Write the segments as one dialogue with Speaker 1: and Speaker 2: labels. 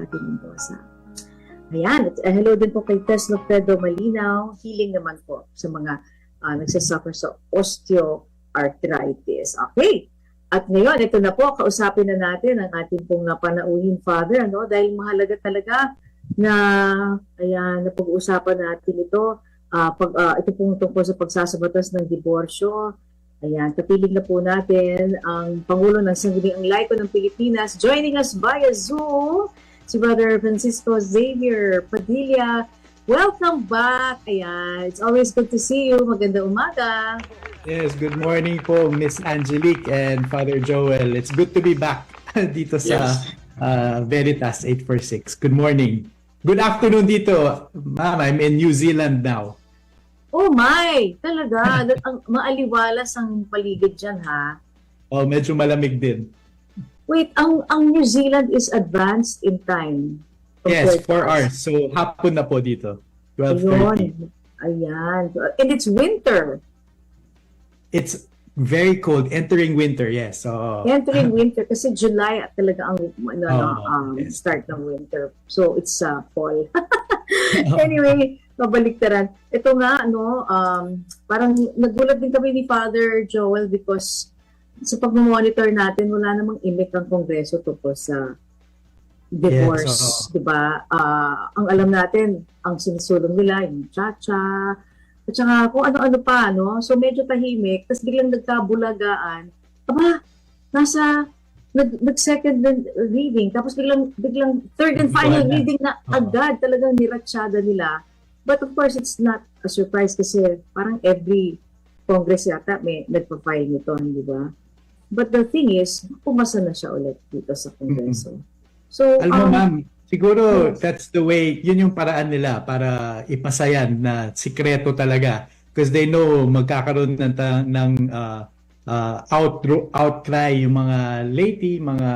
Speaker 1: Pati Mendoza. Ayan, at uh, hello din po kay Tess Pedro Malinaw. Healing naman po sa mga uh, nagsasuffer sa osteoarthritis. Okay. At ngayon, ito na po, kausapin na natin ang ating pong napanauhin father, ano? Dahil mahalaga talaga na, ayan, na pag-uusapan natin ito. Ah, pag, ah, ito pong tungkol sa pagsasabatas ng diborsyo. Ayan, kapiling na po natin ang Pangulo ng Sangguniang Laiko ng Pilipinas. Joining us via Zoom, si Brother Francisco Xavier Padilla. Welcome back. Ayan, it's always good to see you. Maganda umaga.
Speaker 2: Yes, good morning po Miss Angelique and Father Joel. It's good to be back dito sa
Speaker 3: Yes.
Speaker 2: uh, Veritas 846. Good morning. Good afternoon dito. Ma'am, I'm in New Zealand now.
Speaker 1: Oh my! Talaga, ang maaliwalas ang paligid dyan ha.
Speaker 2: Oh, medyo malamig din.
Speaker 1: Wait, ang ang New Zealand is advanced in time.
Speaker 2: Yes,
Speaker 1: compared to
Speaker 2: 4
Speaker 1: us.
Speaker 2: hours. So hapon na po dito. 12:30.
Speaker 1: Ayun. Ayan. And it's winter.
Speaker 2: It's very cold entering winter. Yes. So
Speaker 1: Entering winter kasi July at talaga ang ano,
Speaker 2: Oo,
Speaker 1: um,
Speaker 2: yes.
Speaker 1: start ng winter. So it's uh, fall. anyway, mabaliktaran. Ito nga ano, um, parang nagulat din kami ni Father Joel because sa pag-monitor natin wala namang imik ang kongreso tungkol sa divorce,
Speaker 2: Yes, oo.
Speaker 1: 'di ba? Ah, ang alam natin, ang sinusulong nila yung cha-cha, at saka kung ano-ano pa, no? So medyo tahimik, tapos biglang nagkabulagaan. Aba, nasa nag, nag-second reading, tapos biglang biglang third and final
Speaker 2: Wala
Speaker 1: reading na
Speaker 2: Oo.
Speaker 1: agad talagang niratsyada nila. But of course, it's not a surprise kasi parang every Congress yata may nagpa-file nito, di ba? But the thing is, pumasa na siya ulit dito sa Kongreso. So,
Speaker 2: Alam mo
Speaker 1: um,
Speaker 2: ma'am, siguro
Speaker 1: yes.
Speaker 2: that's the way, yun yung paraan nila para ipasayan na sikreto talaga. Because they know magkakaroon ng, ng uh, uh, out, outcry yung mga lady, mga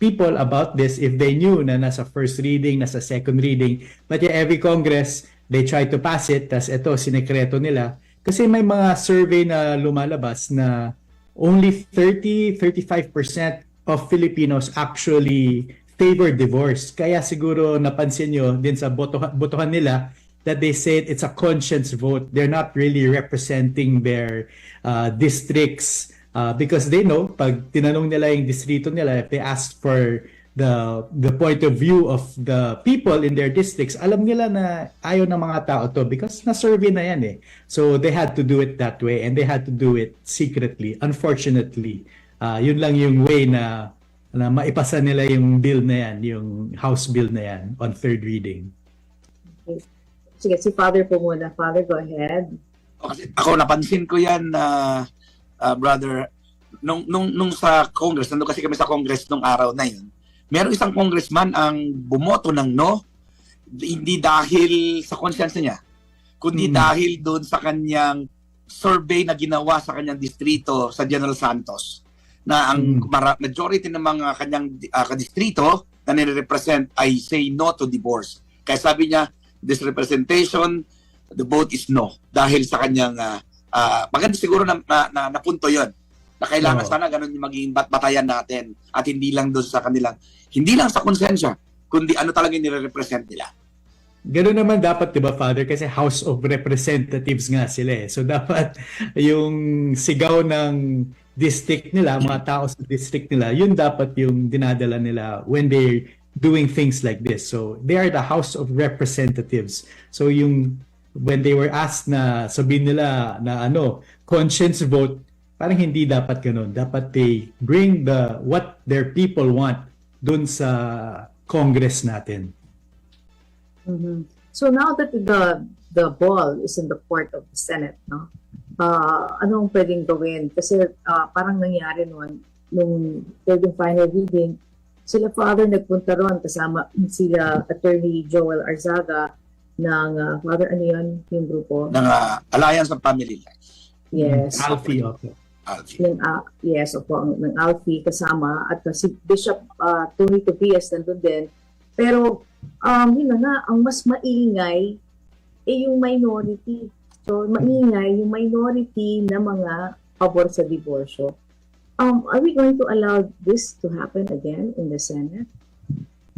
Speaker 2: people about this if they knew na nasa first reading, nasa second reading. But yeah, every Congress, they try to pass it, tas ito, sinekreto nila. Kasi may mga survey na lumalabas na only 30-35% of Filipinos actually favor divorce. Kaya siguro napansin nyo din sa botohan, botohan nila that they said it's a conscience vote. They're not really representing their uh, districts uh, because they know pag tinanong nila yung distrito nila, if they ask for the the point of view of the people in their districts, alam nila na ayaw ng mga tao to because na-survey na yan eh. So they had to do it that way and they had to do it secretly. Unfortunately, uh, yun lang yung way na na maipasa nila yung bill na yan, yung House bill na yan on third reading.
Speaker 1: sige, si Father po muna. Father, go ahead.
Speaker 3: Kasi ako napansin ko yan na ah, brother nung nung nung sa Congress, nandun kasi kami sa Congress nung araw na yun. Merong isang congressman ang bumoto ng no hindi dahil sa konsensya niya, kundi
Speaker 2: Hmm.
Speaker 3: dahil doon sa kanyang survey na ginawa sa kanyang distrito sa General Santos na ang
Speaker 2: Hmm.
Speaker 3: mara- majority ng mga kanyang ah, kadistrito na nire-represent ay say no to divorce. Kaya sabi niya, this representation, the vote is no. Dahil sa kanyang, ah, ah, maganda siguro na, na, na, napunto yon na kailangan
Speaker 2: Oo.
Speaker 3: sana ganun yung maging bat batayan natin at hindi lang doon sa kanilang, hindi lang sa konsensya, kundi ano talaga yung nire-represent nila.
Speaker 2: Ganun naman dapat, di ba, Father? Kasi House of Representatives nga sila eh. So dapat yung sigaw ng district nila, mga tao sa district nila, yun dapat yung dinadala nila when they're doing things like this. So they are the House of Representatives. So yung when they were asked na sabihin nila na ano, conscience vote, parang hindi dapat ganun. Dapat they bring the what their people want dun sa Congress natin.
Speaker 1: Mhm. So now that the the ball is in the court of the Senate, no? Uh, anong pwedeng gawin? Kasi ah, parang nangyari noon nung third and final reading, sila father nagpunta ron kasama sila attorney Joel Arzaga ng ah, father ano yun yung grupo?
Speaker 3: ng ah, Alliance of Family Life.
Speaker 1: Yes.
Speaker 2: Alfie, okay.
Speaker 3: Alfie.
Speaker 1: ng ah, yes opo ang ng Alfie kasama at uh, si Bishop ah, Tony Tobias nandun din pero um yun na nga ang mas maingay eh yung minority so maingay yung minority na mga pabor sa diborsyo um are we going to allow this to happen again in the Senate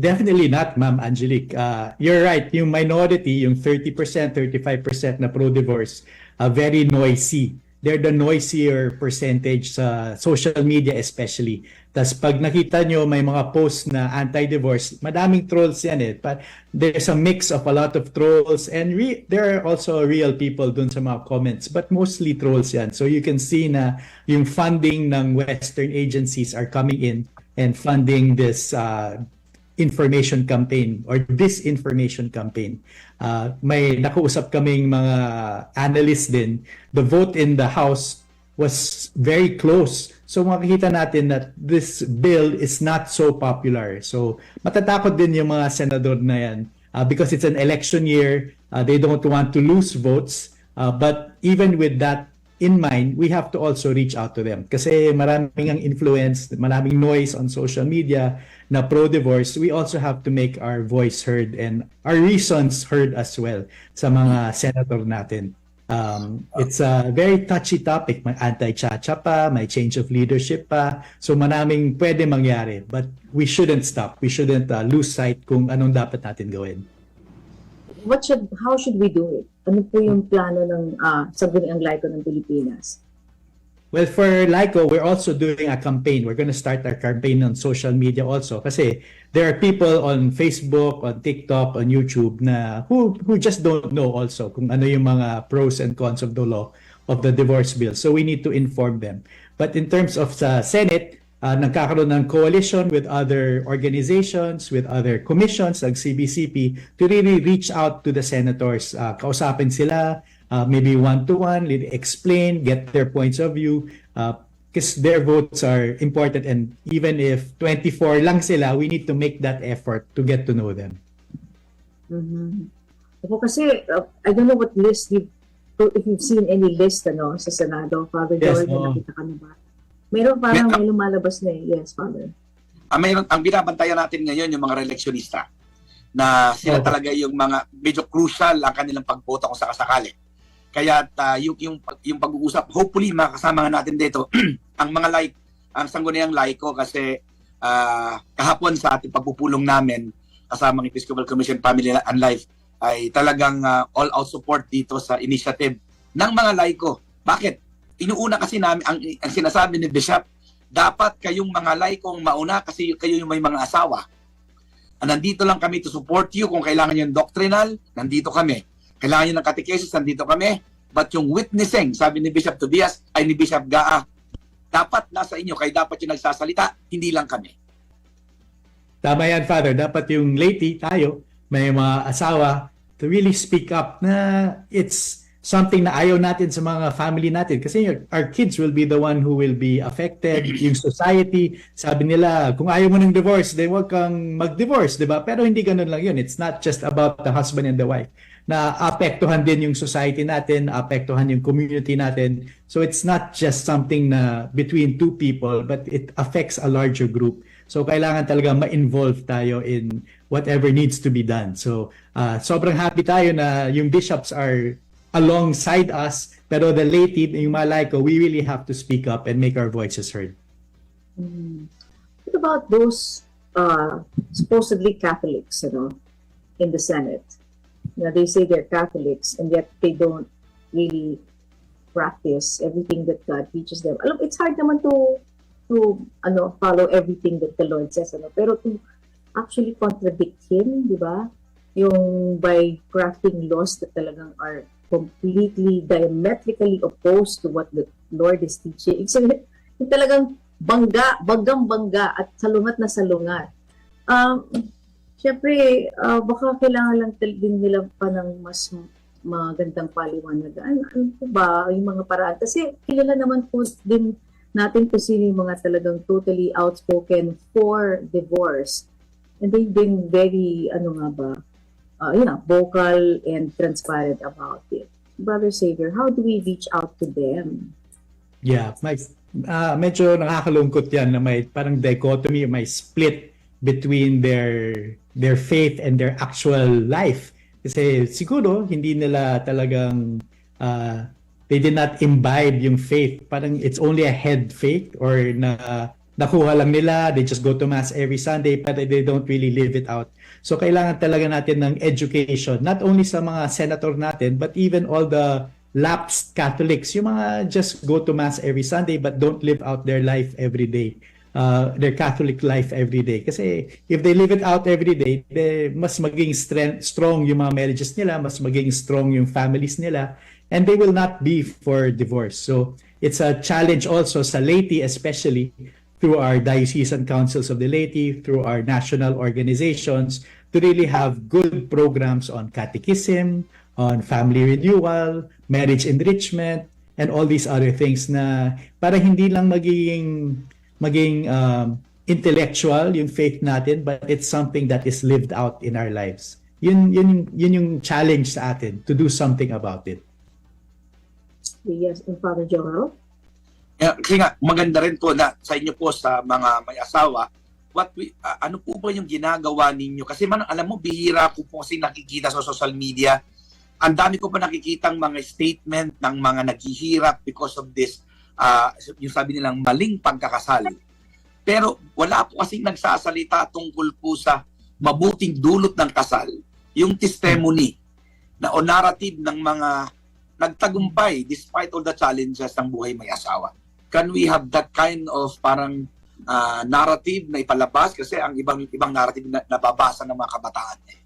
Speaker 2: Definitely not, Ma'am Angelique. Uh, you're right. Yung minority, yung 30%, 35% na pro-divorce, uh, very noisy. They're the noisier percentage sa social media especially. Tapos pag nakita nyo may mga posts na anti-divorce, madaming trolls yan eh. But there's a mix of a lot of trolls and re- there are also real people dun sa mga comments. But mostly trolls yan. So you can see na yung funding ng Western agencies are coming in and funding this uh, information campaign or disinformation campaign. Uh, may nakausap kaming mga analysts din. The vote in the House was very close. So makikita natin that this bill is not so popular. So matatakot din yung mga senador na yan uh, because it's an election year. Uh, they don't want to lose votes. Uh, but even with that in mind, we have to also reach out to them. Kasi maraming ang influence, maraming noise on social media na pro-divorce, we also have to make our voice heard and our reasons heard as well sa mga senator natin. Um, it's a very touchy topic. May anti-chacha pa, may change of leadership pa. So maraming pwede mangyari. But we shouldn't stop. We shouldn't uh, lose sight kung anong dapat natin gawin.
Speaker 1: What should, how should we do it? Ano po yung plano ng uh, Sangguniang Laiko ng Pilipinas?
Speaker 2: Well, for LICO, we're also doing a campaign. We're going to start our campaign on social media also. Kasi there are people on Facebook, on TikTok, on YouTube na who who just don't know also kung ano yung mga pros and cons of the law of the divorce bill. So we need to inform them. But in terms of sa Senate, uh, nagkakaroon ng coalition with other organizations, with other commissions like CBCP to really reach out to the senators. Uh, kausapin sila, uh, maybe one-to-one, really explain, get their points of view, because their votes are important. And even if 24 lang sila, we need to make that effort to get to know them.
Speaker 1: Mhm. Ako kasi, uh, I don't know what list you if you've seen any list ano sa Senado, Father
Speaker 2: Yes, oo.
Speaker 1: na nakita ka na ba? Meron parang
Speaker 3: May-
Speaker 1: may lumalabas na eh. Yes, Father.
Speaker 3: Ang, mayroon, ang binabantayan natin ngayon yung mga reeleksyonista na sila
Speaker 2: Oo.
Speaker 3: talaga yung mga medyo crucial ang kanilang pagboto kung sakasakali. Kaya uh, yung, yung, yung pag-uusap, hopefully makasama natin dito ang mga like, ang sangguniang laiko kasi ah, kahapon sa ating pagpupulong namin kasama ng Episcopal Commission Family and Life ay talagang ah, all-out support dito sa initiative ng mga laiko. Bakit? Inuuna kasi namin, ang, ang sinasabi ni Bishop, dapat kayong mga laikong mauna kasi kayo yung may mga asawa. Ah, Nandito lang kami to support you kung kailangan yung doctrinal, nandito kami. Kailangan nyo ng catechesis, nandito kami. But yung witnessing, sabi ni Bishop Tobias, ay ni Bishop Gaa, dapat nasa inyo, kaya dapat yung nagsasalita, hindi lang kami.
Speaker 2: Tama yan, Father. Dapat yung lady tayo, may mga asawa, to really speak up na it's something na ayaw natin sa mga family natin. Kasi yung- our kids will be the one who will be affected. Yung society, sabi nila, kung ayaw mo ng divorce, then huwag kang mag-divorce, di ba? Pero hindi ganun lang yun. It's not just about the husband and the wife. Na apektuhan din yung society natin, apektuhan yung community natin. So it's not just something na between two people, but it affects a larger group. So kailangan talaga ma-involve tayo in whatever needs to be done. So uh, sobrang happy tayo na yung bishops are alongside us, pero the laity, yung mga laiko, we really have to speak up and make our voices heard.
Speaker 1: What about those uh, supposedly Catholics, you know, in the Senate? You know, they say they're Catholics and yet they don't really practice everything that God teaches them. Alam, it's hard naman to to ano follow everything that the Lord says, ano, pero to actually contradict Him, di ba? Yung by crafting laws that talagang are completely diametrically opposed to what the Lord is teaching. So, yung talagang bangga, baggang bangga at salungat na salungat. Um, Siyempre, ah, baka kailangan lang din nila pa ng mas magandang paliwanagan. Ano po ba yung mga paraan? Kasi kilala naman po din natin kung sino yung mga talagang totally outspoken for divorce. And they've been very, ano nga ba, uh, you know, vocal and transparent about it. Brother Savior, how do we reach out to them?
Speaker 2: Yeah, may, ah, medyo nakakalungkot yan na may parang dichotomy, may split between their their faith and their actual life. Kasi siguro hindi nila talagang ah, they did not imbibe yung faith. Parang it's only a head faith or na nakuha lang nila, they just go to mass every Sunday, but they don't really live it out. So kailangan talaga natin ng education, not only sa mga senator natin, but even all the lapsed Catholics, yung mga just go to mass every Sunday but don't live out their life every day. Uh, their Catholic life every day. Kasi if they live it out every day, they, mas maging strength, strong yung mga marriages nila, mas maging strong yung families nila, and they will not be for divorce. So it's a challenge also sa laity especially through our diocesan councils of the laity, through our national organizations, to really have good programs on catechism, on family renewal, marriage enrichment, and all these other things na para hindi lang magiging maging um, intellectual yung faith natin, but it's something that is lived out in our lives. Yun, yun, yun yung challenge sa atin, to do something about it.
Speaker 1: Yes, and Father Joel?
Speaker 3: Eh, Kasi nga, maganda rin po na sa inyo po sa mga may asawa, what we, ah, ano po ba yung ginagawa ninyo? Kasi man, alam mo, bihira ko po kasi nakikita sa social media. Ang dami ko pa nakikitang mga statement ng mga naghihirap because of this, ah, yung sabi nilang maling pagkakasal. Pero wala po kasing nagsasalita tungkol po sa mabuting dulot ng kasal, yung testimony na o narrative ng mga nagtagumpay despite all the challenges ng buhay may asawa. Can we have that kind of parang ah, narrative na ipalabas kasi ang ibang ibang narrative na nababasa ng mga kabataan eh.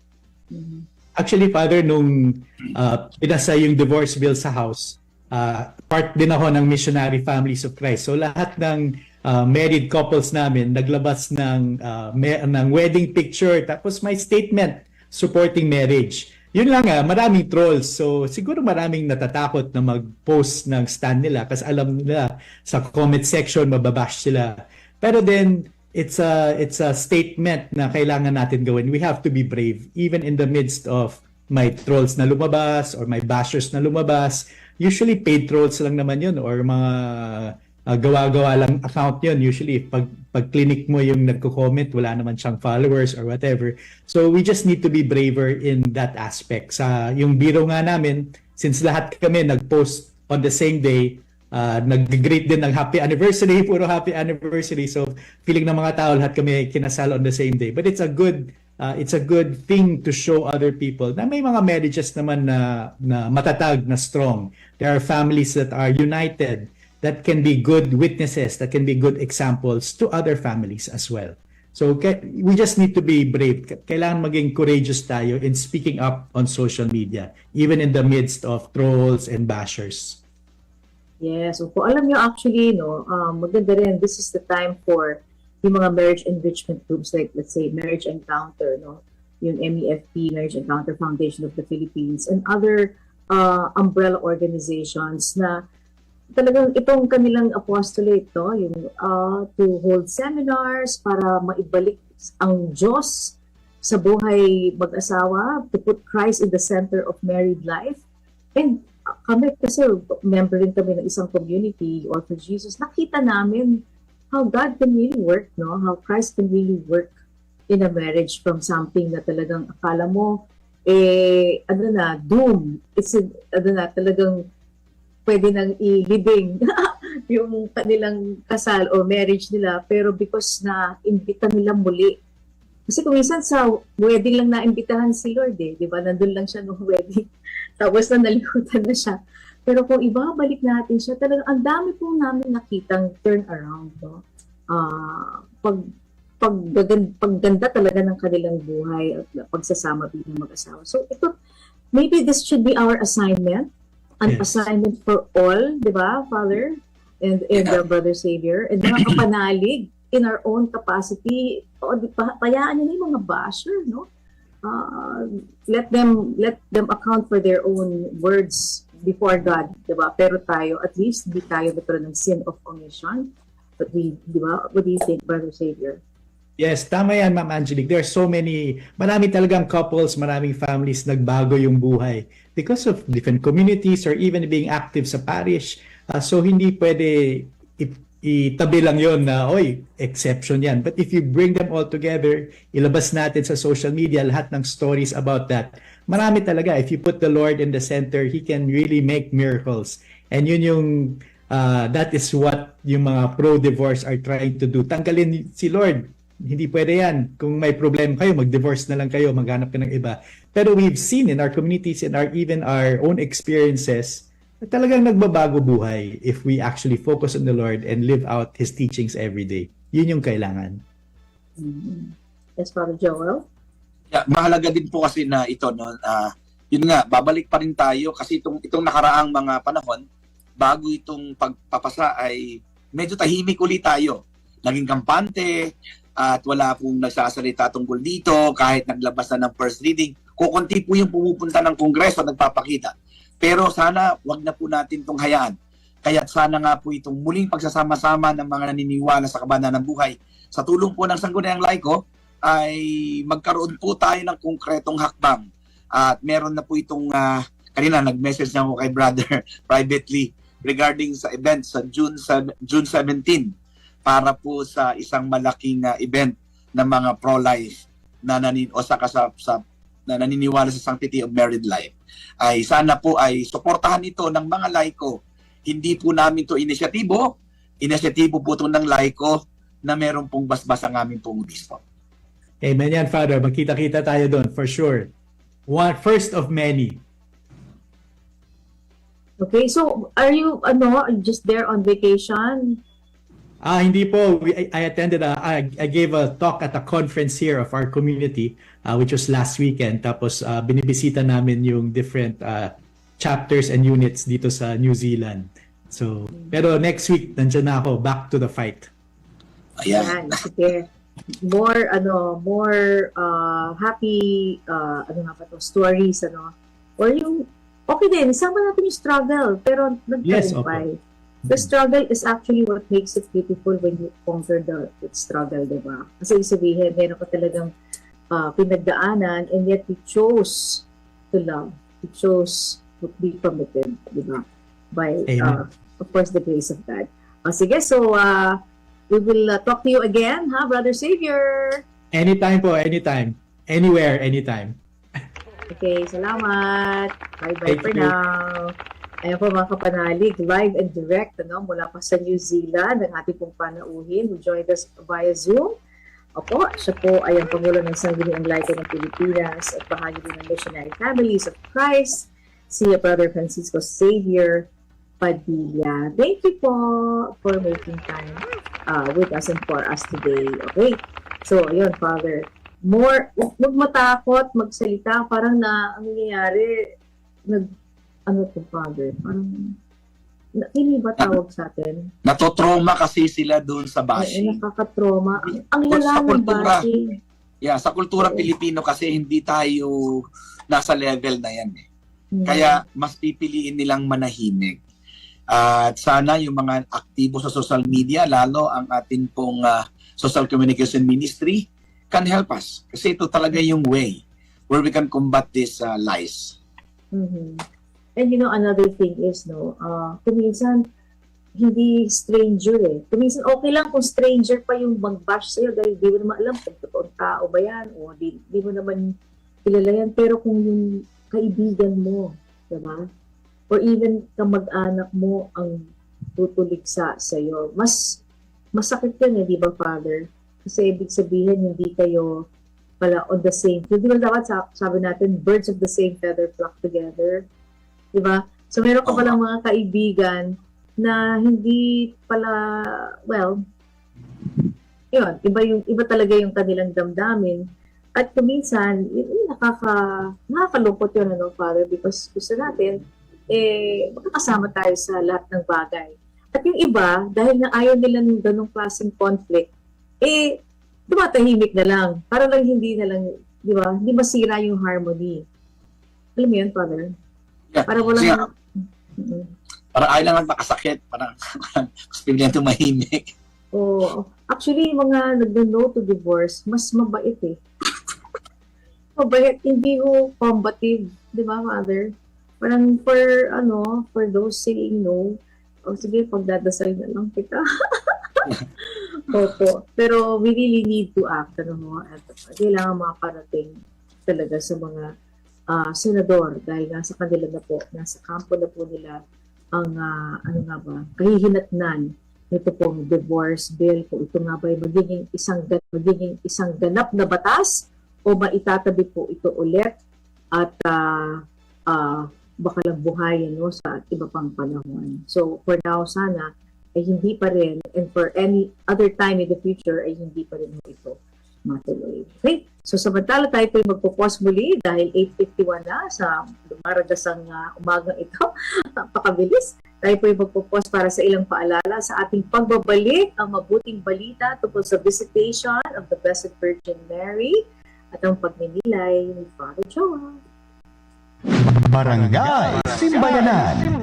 Speaker 1: Mhm.
Speaker 2: Actually, Father, nung uh, pinasa yung divorce bill sa House, uh, part din ako ng Missionary Families of Christ. So lahat ng uh, married couples namin naglabas ng, uh, ng wedding picture tapos may statement supporting marriage. Yun lang nga, maraming trolls. So siguro maraming natatakot na mag-post ng stand nila kasi alam nila sa comment section mababash sila. Pero then it's a it's a statement na kailangan natin gawin. We have to be brave even in the midst of my trolls na lumabas or my bashers na lumabas. Usually paid trolls lang naman 'yun or mga uh, gawa-gawa lang account 'yun. Usually pag pag clinic mo yung nagko-comment, wala naman siyang followers or whatever. So we just need to be braver in that aspect. Sa yung biro nga namin, since lahat kami nag-post on the same day, uh, nag-greet din ng happy anniversary, puro happy anniversary. So feeling ng mga tao lahat kami kinasal on the same day. But it's a good uh, it's a good thing to show other people na may mga marriages naman na na matatag, na strong. There are families that are united that can be good witnesses, that can be good examples to other families as well. So we just need to be brave. Kailangan maging courageous tayo in speaking up on social media, even in the midst of trolls and bashers.
Speaker 1: Yes, opo. Alam nyo actually, no, um, maganda rin, this is the time for yung mga marriage enrichment groups like, let's say, Marriage Encounter, no? Yung MEFP, Marriage Encounter Foundation of the Philippines, and other uh, umbrella organizations na talagang itong kanilang apostolate, no? Yung uh, to hold seminars para maibalik ang Diyos sa buhay mag-asawa, to put Christ in the center of married life. And kami kasi member rin kami ng isang community or for Jesus, nakita namin how God can really work, no? How Christ can really work in a marriage from something na talagang akala mo, eh, ano na, doom. It's, a, ano na, talagang pwede nang i-libing yung kanilang kasal o marriage nila. Pero because na imbita nila muli. Kasi kung minsan sa wedding lang naimbitahan si Lord eh, di ba? Nandun lang siya nung wedding. Tapos na nalimutan na siya. Pero kung ibabalik natin siya, talagang ang dami po namin nakitang turn around. No? Ah, pag paggagan, pagganda talaga ng kanilang buhay at pagsasama bilang mag-asawa. So ito, maybe this should be our assignment, an
Speaker 2: Yes.
Speaker 1: assignment for all, di ba, Father? And, and the Brother Savior, and mga kapanalig in our own capacity. O, di pa, payaan nyo na yung mga basher, no? uh, let them let them account for their own words before God, 'di ba? Pero tayo at least hindi tayo nagkaroon ng sin of omission. But we, 'di ba? What do you think, brother savior?
Speaker 2: Yes, tama yan, Ma'am Angelique. There are so many, marami talagang couples, maraming families nagbago yung buhay because of different communities or even being active sa parish. Uh, so hindi pwede itabi lang yon na, oy, exception yan. But if you bring them all together, ilabas natin sa social media lahat ng stories about that. Marami talaga. If you put the Lord in the center, He can really make miracles. And yun yung uh, that is what yung mga pro-divorce are trying to do. Tanggalin si Lord. Hindi pwede yan. Kung may problem kayo, mag-divorce na lang kayo, maghanap ka ng iba. Pero we've seen in our communities and our even our own experiences na talagang nagbabago buhay if we actually focus on the Lord and live out His teachings every day. Yun yung kailangan.
Speaker 1: Mhm. Yes, Father Joel?
Speaker 3: Yeah, mahalaga din po kasi na ito no ah, yun nga babalik pa rin tayo kasi itong itong nakaraang mga panahon bago itong pagpapasa ay medyo tahimik ulit tayo. Naging kampante at wala pong nagsasalita tungkol dito kahit naglabas na ng first reading. Kukunti po yung pumupunta ng kongreso at nagpapakita. Pero sana wag na po natin itong hayaan. Kaya sana nga po itong muling pagsasama-sama ng mga naniniwala sa kabanata ng buhay sa tulong po ng Sangguniang Laiko ay magkaroon po tayo ng konkretong hakbang. At meron na po itong, ah, kanina nag-message na ako kay brother privately regarding sa event sa June, sev- June 17 para po sa isang malaking ah, event ng mga pro-life na nanin o sa, sa, sa na naniniwala sa sanctity of married life ay sana po ay suportahan ito ng mga laiko. Hindi po namin to inisyatibo, inisyatibo po ito ng laiko na meron pong basbas ang aming pong obispo.
Speaker 2: Amen yan, Father. Magkita-kita tayo doon, for sure. One, first of many.
Speaker 1: Okay, so are you, ano, just there on vacation?
Speaker 2: Ah, hindi po. We, I, I attended, a, I, I gave a talk at a conference here of our community, uh, which was last weekend. Tapos, uh, binibisita namin yung different uh, chapters and units dito sa New Zealand. So, pero next week, nandiyan na ako, back to the fight.
Speaker 3: Ayan.
Speaker 1: Yan, sige. More, ano, more uh, happy, uh, ano nga ba to, stories, ano. Or yung, okay din, sama natin yung struggle, pero
Speaker 2: Yes,
Speaker 1: nagtagumpay. The struggle is actually what makes it beautiful when you conquer the, the struggle, di ba? Kasi sabihin, meron ka talagang uh, pinagdaanan and yet you chose to love. You chose to be committed, di ba? By, uh, of course, the grace of God. O sige, so uh, we will uh, talk to you again, ha, Brother Savior?
Speaker 2: Anytime po, anytime. Anywhere, anytime.
Speaker 1: Okay, salamat. Bye-bye
Speaker 2: Thank
Speaker 1: for
Speaker 2: you.
Speaker 1: now. Ayan po mga kapanalig, live and direct ano, mula pa sa New Zealand, ang ating pong panauhin who joined us via Zoom. Opo, siya po ay ang Pangulo ng Sangguniang Laika ng Pilipinas at bahagi din ng Missionary Families of Christ, si Brother Francisco Xavier Padilla. Thank you po for making time uh, with us and for us today. Okay, so ayun, Father, more, huwag matakot, magsalita, parang na, ang nangyayari, nag, ano to, Father, parang, na, hindi ba tawag sa atin?
Speaker 3: Natotrauma kasi sila doon sa
Speaker 1: Ay,
Speaker 3: bashing.
Speaker 1: nakakatroma. Ang, ang
Speaker 3: Sa
Speaker 1: lala ng bashing.
Speaker 3: Yeah, sa kultura
Speaker 1: Oo.
Speaker 3: Pilipino kasi hindi tayo nasa level na yan eh.
Speaker 1: Hmm.
Speaker 3: Kaya mas pipiliin nilang manahimik. At sana yung mga aktibo sa social media, lalo ang ating pong ah, social communication ministry, can help us. Kasi ito talaga yung way where we can combat these ah, lies.
Speaker 1: Mhm. And you know, another thing is, no, uh, kuminsan, hindi stranger eh. Kuminsan, okay lang kung stranger pa yung mag-bash sa'yo dahil di mo naman alam kung totoong tao ba yan o di, di mo naman kilala yan. Pero kung yung kaibigan mo, diba? Or even kamag-anak mo ang tutulig sa sa'yo, mas masakit yun eh, di ba, Father? Kasi ibig sabihin, hindi kayo pala on the same. Hindi ba dapat sa- sabi natin, birds of the same feather flock together? Di ba? So meron ka palang mga kaibigan na hindi pala, well, yun, iba, yung, iba talaga yung kanilang damdamin. At kuminsan, yun, yun, nakaka, nakakalungkot yun, ano, Father, because gusto natin, eh, makakasama tayo sa lahat ng bagay. At yung iba, dahil na ayaw nila ng ganong klaseng conflict, eh, tumatahimik na lang. Para lang hindi na lang, di ba, hindi masira yung harmony. Alam mo yun, Father?
Speaker 3: Yeah.
Speaker 1: Para.
Speaker 3: Kasi
Speaker 1: Mm-mm.
Speaker 3: Parang ayaw lang makasakit. Parang gusto nilang tumahimik.
Speaker 1: Oo. Actually, yung mga nag-no to divorce, mas mabait eh. Mabait, hindi ko combative, di ba, mother? Parang for, ano, for those saying no, o sige, pagdadasal na lang kita. Opo. Pero we really need to act, ano mo, at kailangan makaparating talaga sa mga ah, senador dahil nasa kanila na po, nasa kampo na po nila ang ah, ano nga ba, kahihinatnan nito pong divorce bill. Kung ito nga ba ay magiging isang magiging isang ganap na batas o maitatabi po ito ulit? At ah, ah, baka lang buhayin no, sa iba pang panahon. So for now sana ay hindi pa rin and for any other time in the future ay hindi pa rin ito matuloy. Okay? So samantala tayo po magpo-pause muli dahil 8.51 na sa dumaragasang uh, umagang ito. Napakabilis. Tayo po magpo-pause para sa ilang paalala sa ating pagbabalik ang mabuting balita tungkol sa visitation of the Blessed Virgin Mary at ang pagninilay ni Father Joel.
Speaker 4: Barangay Simbayanan.